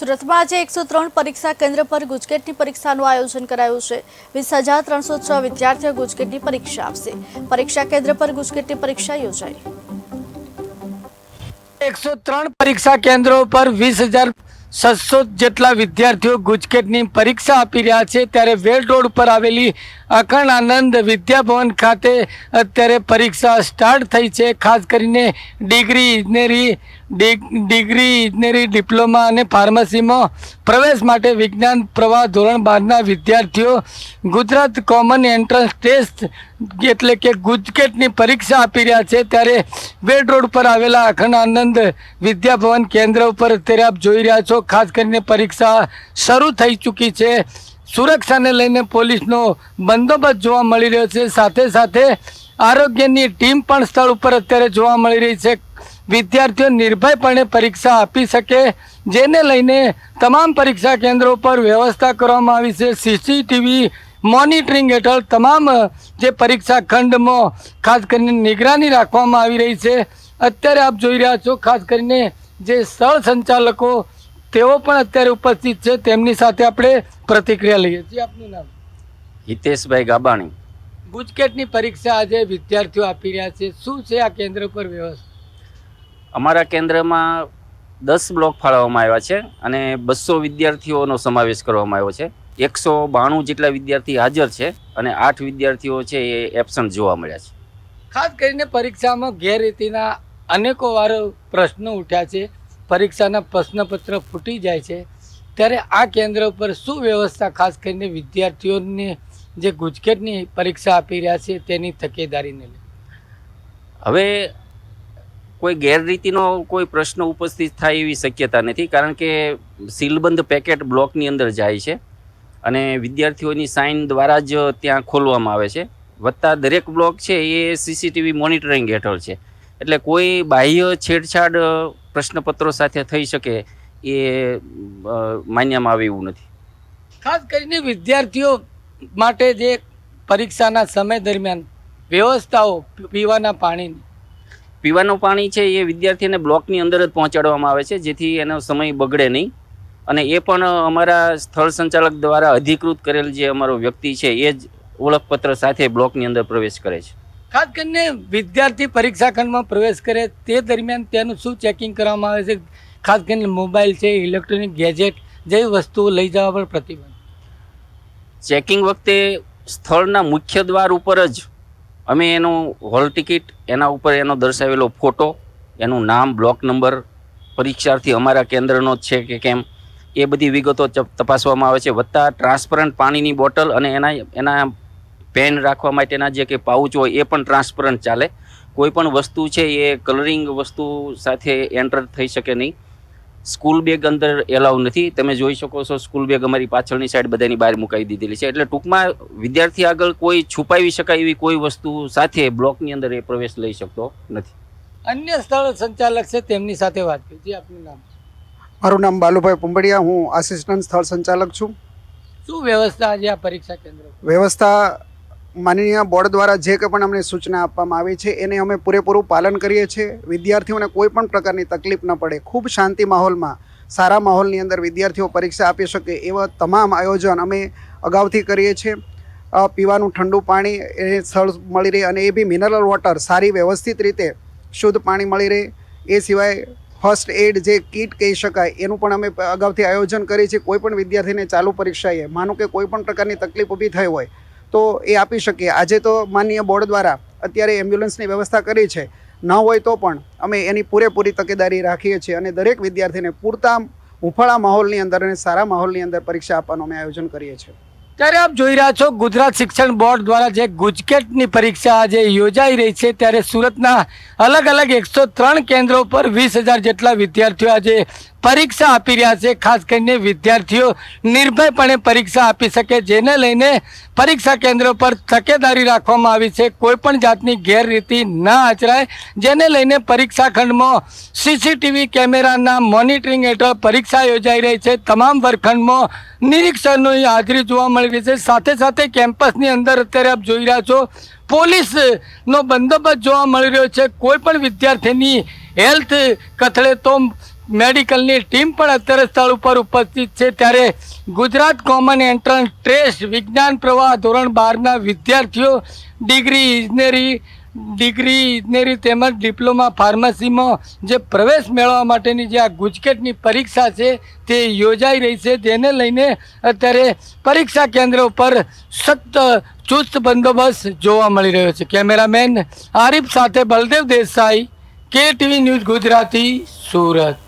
સુરતમાં આજે એકસો ત્રણ પરીક્ષા કેન્દ્ર પર ગુજકેટની પરીક્ષાનું આયોજન કરાયું છે. વીસ હજાર ત્રણસો છ વિદ્યાર્થીઓ ગુજકેટની પરીક્ષા આપશે. પરીક્ષા કેન્દ્ર પર ગુજકેટની પરીક્ષા યોજાઈ. એકસો ત્રણ પરીક્ષા કેન્દ્રો પર વીસ હજાર છસો જેટલા વિદ્યાર્થીઓ ગુજકેટની પરીક્ષા આપી રહ્યા છે. ત્યારે વેલ રોડ પર આવેલી અખંડ આનંદ વિદ્યાભવન ખાતે અત્યારે પરીક્ષા સ્ટાર્ટ થઈ છે. ખાસ કરીને ડિગ્રી, ઇજનેરી ડિગ્રી, ઇજનેરી, ડિપ્લોમા અને ફાર્મસીમાં પ્રવેશ માટે વિજ્ઞાન પ્રવાહ ધોરણ બારના વિદ્યાર્થીઓ ગુજરાત કોમન એન્ટ્રન્સ ટેસ્ટ એટલે કે ગુજકેટની પરીક્ષા આપી રહ્યા છે. ત્યારે બેડ રોડ પર આવેલા અખંડ આનંદ વિદ્યાભવન કેન્દ્ર ઉપર અત્યારે આપ જોઈ રહ્યા છો. ખાસ કરીને પરીક્ષા શરૂ થઈ ચૂકી છે. સુરક્ષાને લઈને પોલીસનો બંદોબસ્ત જોવા મળી રહ્યો છે. સાથે સાથે આરોગ્યની ટીમ પણ સ્થળ ઉપર અત્યારે જોવા મળી રહી છે. વિદ્યાર્થીઓ નિર્ભયપણે પરીક્ષા આપી શકે જેને લઈને તમામ પરીક્ષા કેન્દ્રો પર વ્યવસ્થા કરવામાં આવી છે. સીસીટીવી મોનિટરિંગ હેઠળ તમામ જે પરીક્ષા ખંડમાં ખાસ કરીને નિગરાની રાખવામાં આવી રહી છે. અત્યારે આપ જોઈ રહ્યા છો ખાસ કરીને જે સ્થળ સંચાલકો તેઓ પણ અત્યારે ઉપસ્થિત છે. તેમની સાથે આપણે પ્રતિક્રિયા લઈએ છીએ. આપનું નામ? હિતેશભાઈ ગાબાણી. ગુજકેટની પરીક્ષા આજે વિદ્યાર્થીઓ આપી રહ્યા છે. શું છે આ કેન્દ્ર પર વ્યવસ્થા? અમારા કેન્દ્રમાં દસ બ્લોક ફાળવવામાં આવ્યા છે અને બસો વિદ્યાર્થીઓનો સમાવેશ કરવામાં આવ્યો છે. એકસો બાણું જેટલા વિદ્યાર્થી હાજર છે અને આઠ વિદ્યાર્થીઓ છે એ એબસન્ટ જોવા મળ્યા છે. ખાસ કરીને પરીક્ષામાં ગેરરીતિના અનેકો વાર પ્રશ્નો ઉઠ્યા છે. પરીક્ષાના પ્રશ્નપત્ર ફૂટી જાય છે. ત્યારે આ કેન્દ્ર પર શું વ્યવસ્થા ખાસ કરીને વિદ્યાર્થીઓને જે ગુજકેટની પરીક્ષા આપી રહ્યા છે તેની તકેદારીને લઈને હવે કોઈ ગેરરીતિનો કોઈ પ્રશ્ન ઉપસ્થિત થાય એવી શક્યતા નથી, કારણ કે સીલબંધ પેકેટ બ્લોકની અંદર જાય છે અને વિદ્યાર્થીઓની સાઇન દ્વારા જ ત્યાં ખોલવામાં આવે છે. વત્તા દરેક બ્લોક છે એ સીસીટીવી મોનિટરિંગ હેઠળ છે. એટલે કોઈ બાહ્ય છેડછાડ પ્રશ્નપત્રો સાથે થઈ શકે એ માન્યમાં આવે એવું નથી. ખાસ કરીને વિદ્યાર્થીઓ માટે જે પરીક્ષાના સમય દરમિયાન વ્યવસ્થાઓ પીવાના પાણીની. પીવાનું પાણી છે એ વિદ્યાર્થીને બ્લોકની અંદર જ પહોંચાડવામાં આવે છે જેથી એનો સમય બગડે નહીં. અને એ પણ અમારા સ્થળ સંચાલક દ્વારા અધિકૃત કરેલ જે અમારો વ્યક્તિ છે એ જ ઓળખપત્ર સાથે બ્લોકની અંદર પ્રવેશ કરે છે. ખાસ કરીને વિદ્યાર્થી પરીક્ષા ખંડમાં પ્રવેશ કરે તે દરમિયાન તેનું શું ચેકિંગ કરવામાં આવે છે? ખાસ કરીને મોબાઈલ છે ઇલેક્ટ્રોનિક ગેજેટ જેવી વસ્તુઓ લઈ જવા પર પ્રતિબંધ. ચેકિંગ વખતે સ્થળના મુખ્ય દ્વાર ઉપર જ અમે એનું હોલ ટિકિટ એના ઉપર એનો દર્શાવેલો ફોટો એનું નામ બ્લોક નંબર પરીક્ષાર્થી અમારા કેન્દ્રનો જ છે કે કેમ, એ બધી વિગતો તપાસવામાં આવે છે. વત્તા ટ્રાન્સપરન્ટ પાણીની બોટલ અને એના એના પેન રાખવા માટેના જે કે પાઉચ હોય એ પણ ટ્રાન્સપરન્ટ ચાલે. કોઈ પણ વસ્તુ છે એ કલરિંગ વસ્તુ સાથે એન્ટર થઈ શકે નહીં. સ્કૂલ બેગ અંદર એલાઉ નથી. તમે જોઈ શકો છો સ્કૂલ બેગ અમારી પાછળની સાઈડ બધાની બહાર મુકાઈ દીધેલી છે. એટલે ટૂંકમાં વિદ્યાર્થી આગળ કોઈ છુપાવી શકાય એવી કોઈ વસ્તુ સાથે બ્લોકની અંદર એ પ્રવેશ લઈ શકતો નથી. અન્ય સ્થળ સંચાલક છે તેમની સાથે વાત કરી. આપનું નામ? મારું નામ બાલુભાઈ પુંબડિયા. હું આસિસ્ટન્ટ સ્થળ સંચાલક છું. શું વ્યવસ્થા આજે આ પરીક્ષા કેન્દ્ર વ્યવસ્થા માનનીય બોર્ડ દ્વારા જે કંઈ પણ અમને સૂચના આપવામાં આવી છે, એને અમે પૂરેપૂરું પાલન કરીએ છીએ. વિદ્યાર્થીઓને કોઈ પણ પ્રકારની તકલીફ ન પડે. ખૂબ શાંતિ માહોલમાં, સારા માહોલની અંદર વિદ્યાર્થીઓ પરીક્ષા આપી શકે એવા તમામ આયોજન અમે અગાઉથી કરીએ છીએ. પીવાનું ઠંડુ પાણી, એ સ્થળ મળી રહે અને એ બી મિનરલ વોટર, સારી વ્યવસ્થિત રીતે શુદ્ધ પાણી મળી રહે. એ સિવાય ફર્સ્ટ એડ જે કીટ કહી શકાય, એનું પણ અમે અગાઉથી આયોજન કરીએ છીએ. કોઈ પણ વિદ્યાર્થીને ચાલુ પરીક્ષાએ, માનો કે કોઈ પણ પ્રકારની તકલીફ ઊભી થઈ હોય તો એ આપી શકીએ. આજે તો માનનીય બોર્ડ દ્વારા અત્યારે એમ્બ્યુલન્સની વ્યવસ્થા કરી છે. ન હોય તો પણ અમે એની પૂરેપૂરી તકેદારી રાખીએ છીએ અને દરેક વિદ્યાર્થીને પૂરતા હુંફાળા માહોલની અંદર અને સારા માહોલની અંદર પરીક્ષા આપવાનું અમે આયોજન કરીએ છીએ. ત્યારે આપ જોઈ રહ્યા છો ગુજરાત શિક્ષણ બોર્ડ દ્વારા જે ગુજકેટની પરીક્ષા આજે યોજાઈ રહી છે, ત્યારે સુરતના અલગ અલગ એકસો ત્રણ કેન્દ્રો પર વીસ હજાર જેટલા વિદ્યાર્થીઓ આજે પરીક્ષા આપી રહ્યા છે. ખાસ કરીને વિદ્યાર્થીઓ નિર્ભયપણે પરીક્ષા આપી શકે, જેને લઈને પરીક્ષા કેન્દ્રો પર તકેદારી રાખવામાં આવી છે. કોઈપણ જાતની ગેરરીતિ ન આચરાય, જેને લઈને પરીક્ષા ખંડમાં સીસીટીવી કેમેરાના મોનિટરિંગ હેઠળ પરીક્ષા યોજાઈ રહી છે. તમામ વર્ગખંડમાં નિરીક્ષણની હાજરી જોવા મળી રહી છે. સાથે સાથે કેમ્પસની અંદર અત્યારે આપ જોઈ રહ્યા છો, પોલીસનો બંદોબસ્ત જોવા મળી રહ્યો છે. કોઈ પણ વિદ્યાર્થીની હેલ્થ કથળે તો મેડિકલની ટીમ પણ અત્યારે સ્થળ ઉપર ઉપસ્થિત છે. ત્યારે ગુજરાત કોમન એન્ટ્રન્સ ટેસ્ટ વિજ્ઞાન પ્રવાહ ધોરણ બારના વિદ્યાર્થીઓ, ડિગ્રી ઇજનેરી ડિગ્રી ઇજનેરી તેમજ ડિપ્લોમા ફાર્મસીમાં જે પ્રવેશ મેળવવા માટેની જે આ ગુજકેટની પરીક્ષા છે તે યોજાઈ રહી છે. તેને લઈને અત્યારે પરીક્ષા કેન્દ્ર ઉપર સખ્ત ચુસ્ત બંદોબસ્ત જોવા મળી રહ્યો છે. કેમેરામેન આરિફ સાથે બલદેવ દેસાઈ કે ટીવી ન્યૂઝ ગુજરાતી, સુરત.